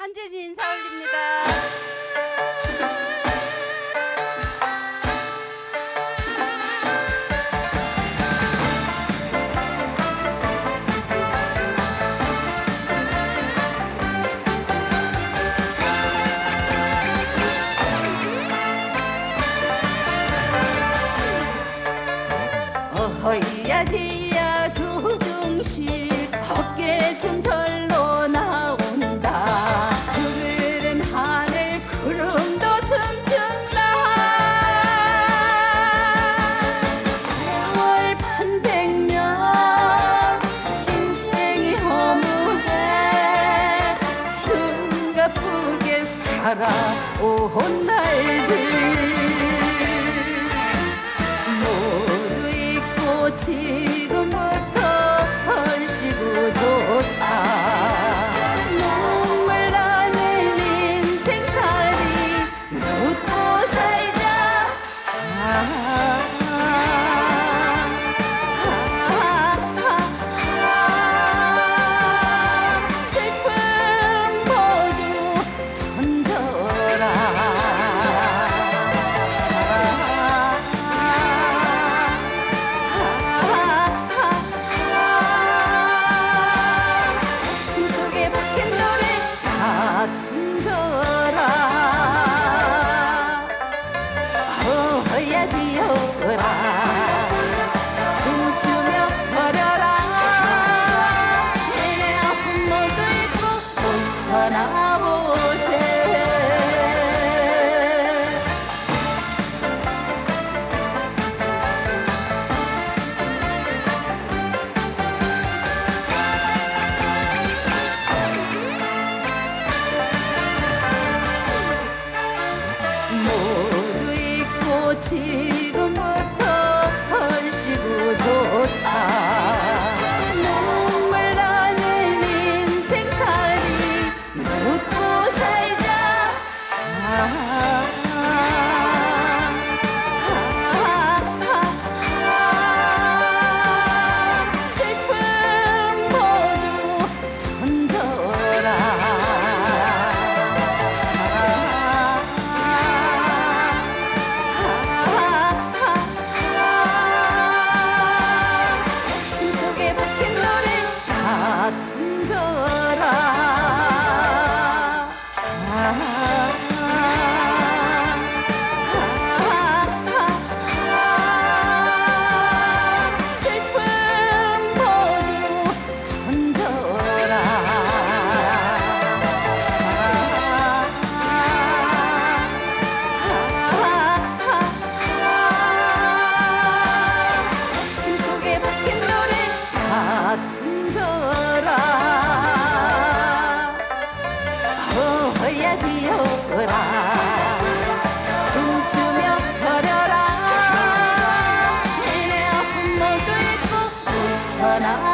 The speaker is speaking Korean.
한진이 인사 올립니다. 어허이야 디야 두둥실 살아온 날들. 모두 잊고 지 ไป God. 짝이 없더라. 춤추며 버려라. 이내 아픈 목도 잊고 웃어나